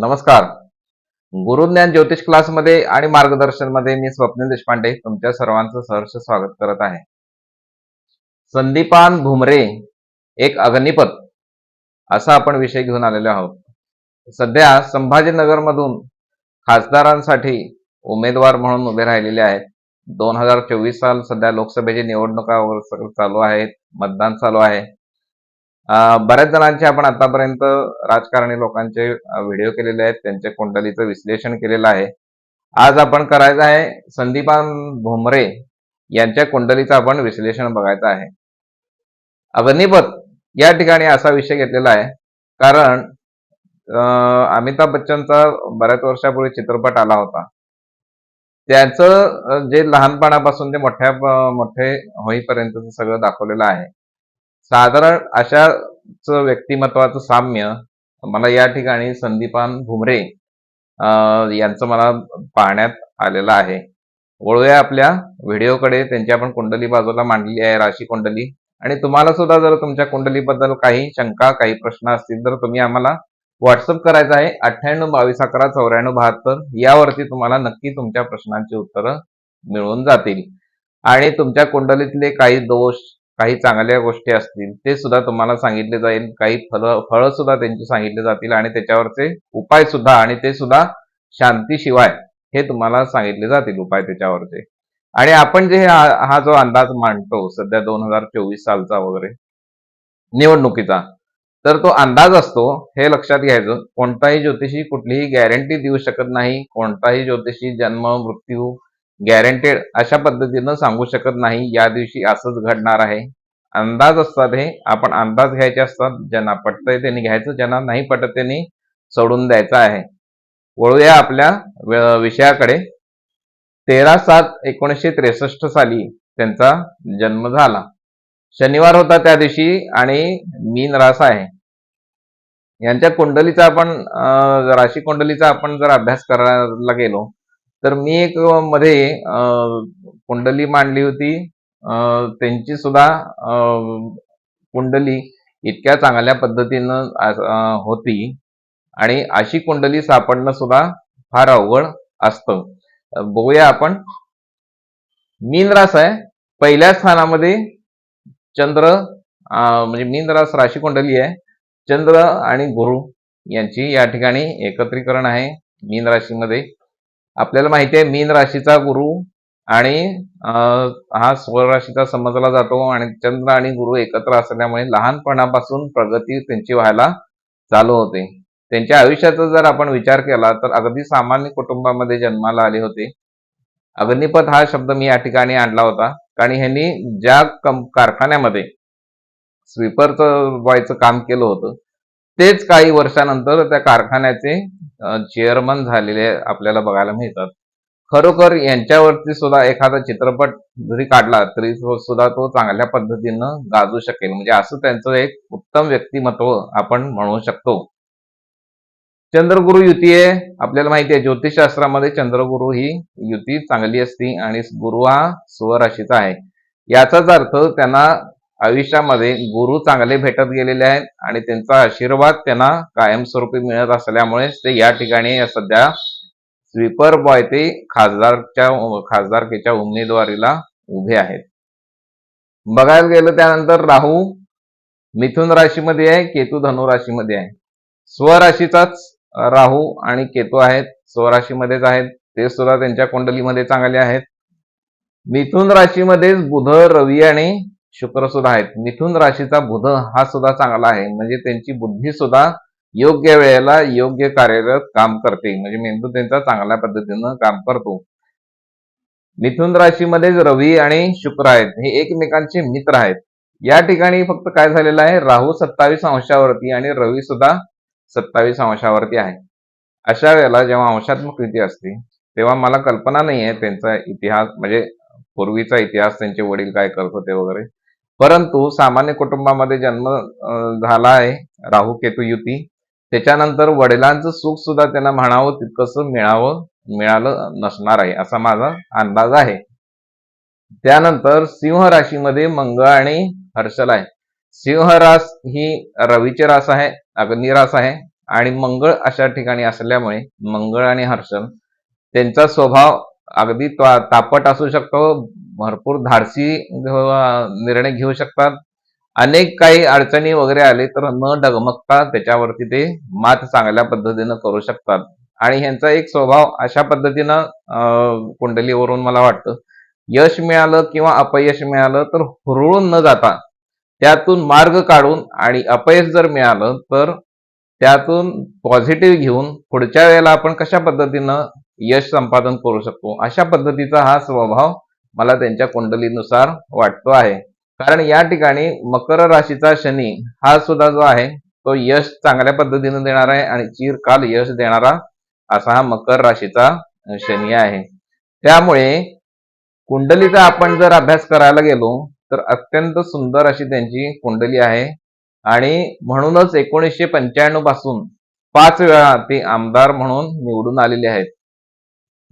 नमस्कार. गुरुज्ञान ज्योतिष क्लासमध्ये आणि मार्गदर्शनमध्ये मी स्वप्नील देशपांडे तुमच्या सर्वांचं सहर्ष स्वागत करत आहे. संदीपान भुमरे एक अग्निपथ असा आपण विषय घेऊन आलेलो आहोत. सध्या संभाजीनगर मधून खासदारांसाठी उमेदवार म्हणून उभे राहिलेले आहेत. दोन हजार चोवीस साल सध्या लोकसभेची निवडणुका चालू आहेत मतदान चालू आहे. बऱ्याच जणांचे आपण आतापर्यंत राजकारणी लोकांचे व्हिडिओ केलेले आहेत त्यांच्या कुंडलीचं विश्लेषण केलेलं आहे. आज आपण करायचं आहे संदीपान भुमरे यांच्या कुंडलीचं आपण विश्लेषण बघायचं आहे. अग्निपथ या ठिकाणी असा विषय घेतलेला आहे. कारण अमिताभ बच्चनचा बऱ्याच वर्षापूर्वी चित्रपट आला होता. त्याचं जे लहानपणापासून ते मोठ्या मोठे होईपर्यंतचं सगळं दाखवलेलं आहे. साधारण अशाच व्यक्तिमत्वाचं साम्य मला या ठिकाणी संदीपान भुमरे यांचं मला पाहण्यात आलेलं आहे. वळूया आपल्या व्हिडिओकडे. त्यांची आपण कुंडली बाजूला मांडली आहे राशी कुंडली. आणि तुम्हाला सुद्धा जर तुमच्या कुंडलीबद्दल काही शंका काही प्रश्न असतील तर तुम्ही आम्हाला व्हॉट्सअप करायचं आहे अठ्ठ्याण्णव बावीस अकरा चौऱ्याण्णव बहात्तर. यावरती तुम्हाला नक्की तुमच्या प्रश्नांची उत्तरं मिळून जातील. आणि तुमच्या कुंडलीतले काही दोष काही चांगल्या गोष्टी असतील ते सुद्धा तुम्हाला सांगितले जाईल. काही फळ फळं सुद्धा त्यांची सांगितले जातील आणि त्याच्यावरचे उपाय सुद्धा आणि ते सुद्धा शांतीशिवाय हे तुम्हाला सांगितले जातील उपाय त्याच्यावरचे. आणि आपण जे हा हा जो अंदाज मांडतो सध्या दोन हजार चोवीस सालचा वगैरे निवडणुकीचा तर तो अंदाज असतो हे लक्षात घ्यायचं कोणताही ज्योतिषी कुठलीही गॅरंटी देऊ शकत नाही कोणताही ज्योतिषी जन्म मृत्यू गॅरंटेड अशा पद्धतीनं सांगू शकत नाही. या दिवशी असंच घडणार आहे. अंदाज असतात हे. आपण अंदाज घ्यायचे असतात. ज्यांना पटतंय त्यांनी घ्यायचं. ज्यांना नाही पटत त्यांनी सोडून द्यायचं आहे. वळूया आपल्या विषयाकडे. तेरा सात एकोणीसशे त्रेसष्ट साली त्यांचा जन्म झाला. शनिवार होता त्या दिवशी आणि मीन रास आहे. यांच्या कुंडलीचा आपण राशी कुंडलीचा आपण जर अभ्यास करायला गेलो तर मी एक मध्ये अं, कुंडली मांडली होती. त्यांची सुद्धा अं, कुंडली इतक्या चांगल्या पद्धतीनं होती. आणि अशी कुंडली सापडणं सुद्धा फार अवघड असतं. बघूया आपण. मीन रास आहे. पहिल्या स्थानामध्ये चंद्र म्हणजे मीन रास राशी कुंडली आहे. चंद्र आणि गुरु यांची या ठिकाणी एकत्रीकरण आहे. मीन राशीमध्ये आपल्याला माहिती आहे मीन राशीचा गुरु आणि हा स्वराशीचा समजला जातो आणि चंद्र आणि गुरु एकत्र असल्यामुळे लहानपणापासून प्रगती त्यांची व्हायला चालू होते. त्यांच्या आयुष्याचा जर आपण विचार केला तर अगदी सामान्य कुटुंबामध्ये जन्माला आले होते. अग्निपथ हा शब्द मी या ठिकाणी आणला होता कारण ह्यांनी ज्या कम कारखान्यामध्ये स्वीपरचं व्हायचं काम केलं होतं तेच काही वर्षानंतर त्या कारखान्याचे चेअरमन झालेले आपल्याला बघायला मिळतात. खरोखर यांच्यावरती सुद्धा एखादा चित्रपट जरी काढला तरी सुद्धा तो चांगल्या पद्धतीनं गाजू शकेल. म्हणजे असं त्यांचं एक उत्तम व्यक्तिमत्व आपण म्हणू शकतो. चंद्रगुरु युती आहे आपल्याला माहिती आहे ज्योतिषशास्त्रामध्ये चंद्रगुरु ही युती चांगली असती आणि गुरु हा स्वराशीचा आहे. याचाच अर्थ त्यांना आयुष्यामध्ये गुरु चांगले भेटत गेलेले आहेत आणि त्यांचा आशीर्वाद त्यांना कायमस्वरूपी मिळत असल्यामुळे ते या ठिकाणी सध्या स्वीपर बॉय ते खासदारच्या खासदारकीच्या उमेदवारीला उभे आहेत. बघायला गेलं त्यानंतर राहू मिथुन राशीमध्ये आहे केतू धनु राशीमध्ये आहे. स्वराशीचाच राहू आणि केतू आहेत स्वराशीमध्येच आहेत ते सुद्धा त्यांच्या कुंडलीमध्ये चांगले आहेत. मिथुन राशीमध्येच बुध रवी आणि शुक्र सुद्धा आहेत. मिथुन राशीचा बुध हा सुद्धा चांगला आहे. म्हणजे त्यांची बुद्धी सुद्धा योग्य वेळेला योग्य कार्यरत काम करते. म्हणजे मेंदू त्यांचा चांगल्या पद्धतीनं काम करतो. मिथुन राशीमध्ये रवी आणि शुक्र आहेत. हे एकमेकांचे मित्र आहेत. या ठिकाणी फक्त काय झालेलं आहे? राहू सत्तावीस अंशावरती आणि रवी सुद्धा सत्तावीस अंशावरती आहे. अशा वेळेला जेव्हा अंशात्मक युती असते तेव्हा मला कल्पना नाही आहे त्यांचा इतिहास म्हणजे पूर्वीचा इतिहास त्यांचे वडील काय करत होते वगैरे. परंतु सामान्य कुटुंबामध्ये जन्म झाला आहे राहू केतू युती. त्याच्यानंतर वडिलांचं सुख सुद्धा त्यांना म्हणावं तितकंसं मिळावं मिळालं नसणार आहे असा माझा अंदाज आहे. त्यानंतर सिंह राशीमध्ये मंगळ आणि हर्षल आहे. सिंह रास ही रवीचे रास आहे अग्निरास आहे आणि मंगळ अशा ठिकाणी असल्यामुळे मंगळ आणि हर्षल त्यांचा स्वभाव अगदी तापट असू शकतो भरपूर धाडसी निर्णय घेऊ शकतात. अनेक काही अडचणी वगैरे आले तर न डगमगता त्याच्यावरती ते मात चांगल्या पद्धतीनं करू शकतात. आणि ह्यांचा एक स्वभाव अशा पद्धतीनं कुंडलीवरून मला वाटतं यश मिळालं किंवा अपयश मिळालं तर हुरळून न जाता त्यातून मार्ग काढून आणि अपयश जर मिळालं तर त्यातून पॉझिटिव्ह घेऊन पुढच्या वेळेला आपण कशा पद्धतीनं यश संपादन करू शकतो. अशा पद्धतीचा हा स्वभाव मला त्यांच्या कुंडलीनुसार वाटतो आहे. कारण या ठिकाणी मकर राशीचा शनी हा सुद्धा जो आहे तो यश चांगल्या पद्धतीने देणार आहे आणि चिरकाल यश देणारा असा हा मकर राशीचा शनी आहे. त्यामुळे कुंडलीचा आपण जर अभ्यास करायला गेलो तर अत्यंत सुंदर अशी त्यांची कुंडली आहे. आणि म्हणूनच एकोणीसशे पंच्याण्णवपासून पाच वेळा ते आमदार म्हणून निवडून आलेले आहेत.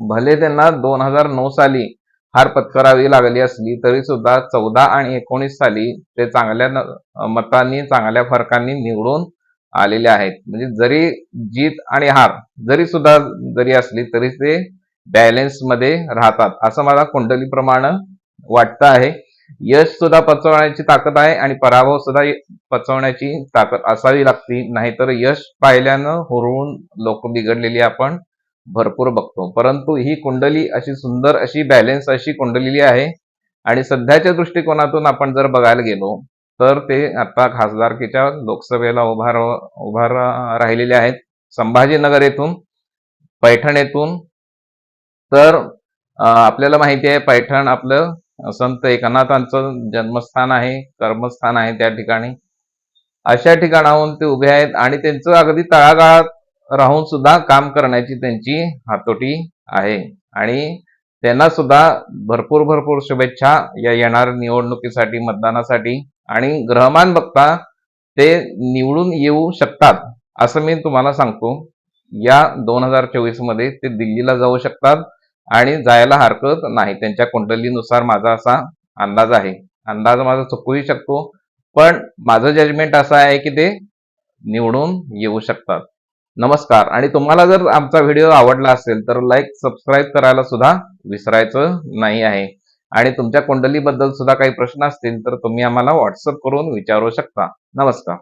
भले त्यांना दोन हजार नऊ साली हार पत्करावी लागली असली तरी सुद्धा चौदा आणि एकोणीस साली ते चांगल्या न- मतांनी चांगल्या फरकांनी निवडून आलेले आहेत. म्हणजे जरी जीत आणि हार जरी सुद्धा जरी असली तरी ते बॅलेन्समध्ये राहतात. असं मला कुंडलीप्रमाणे वाटतं आहे. यश सुद्धा पचवण्याची ताकद आहे आणि पराभव सुद्धा पचवण्याची ताकद असावी लागती. नाहीतर यश पाहिल्यानं हुरवून लोक बिघडलेली आपण भरपूर बघतो. परंतु ही कुंडली अशी सुंदर अशी बॅलेन्स अशी कुंडलेली आहे. आणि सध्याच्या दृष्टिकोनातून आपण जर बघायला गेलो तर ते आता खासदारकीच्या लोकसभेला उभा उभार उभा राहिलेले आहेत. संभाजीनगर येथून पैठण येथून. तर आपल्याला माहिती आहे पैठण आपलं संत एकनाथांचं जन्मस्थान आहे कर्मस्थान आहे त्या ठिकाणी. अशा ठिकाणाहून ते उभे आहेत आणि त्यांचं अगदी तळागाळात राहून सुद्धा काम करण्याची त्यांची हातोटी आहे. आणि त्यांना सुद्धा भरपूर भरपूर शुभेच्छा या येणाऱ्या निवडणुकीसाठी मतदानासाठी. आणि ग्रहमान बघता ते निवडून येऊ शकतात असं मी तुम्हाला सांगतो. या दोन हजार चोवीसमध्ये ते दिल्लीला जाऊ शकतात आणि जायला हरकत नाही. त्यांच्या कुंडलीनुसार माझा असा अंदाज आहे. अंदाज माझा चुकूही शकतो पण माझं जजमेंट असं आहे की ते निवडून येऊ शकतात. नमस्कार. आणि तुम्हाला जर आमचा व्हिडिओ आवडला असेल तर लाईक सबस्क्राईब करायला सुद्धा विसरायचं नाही आहे. आणि तुमच्या कुंडलीबद्दल सुद्धा काही प्रश्न असतील तर तुम्ही आम्हाला व्हॉट्सअप करून विचारू शकता. नमस्कार.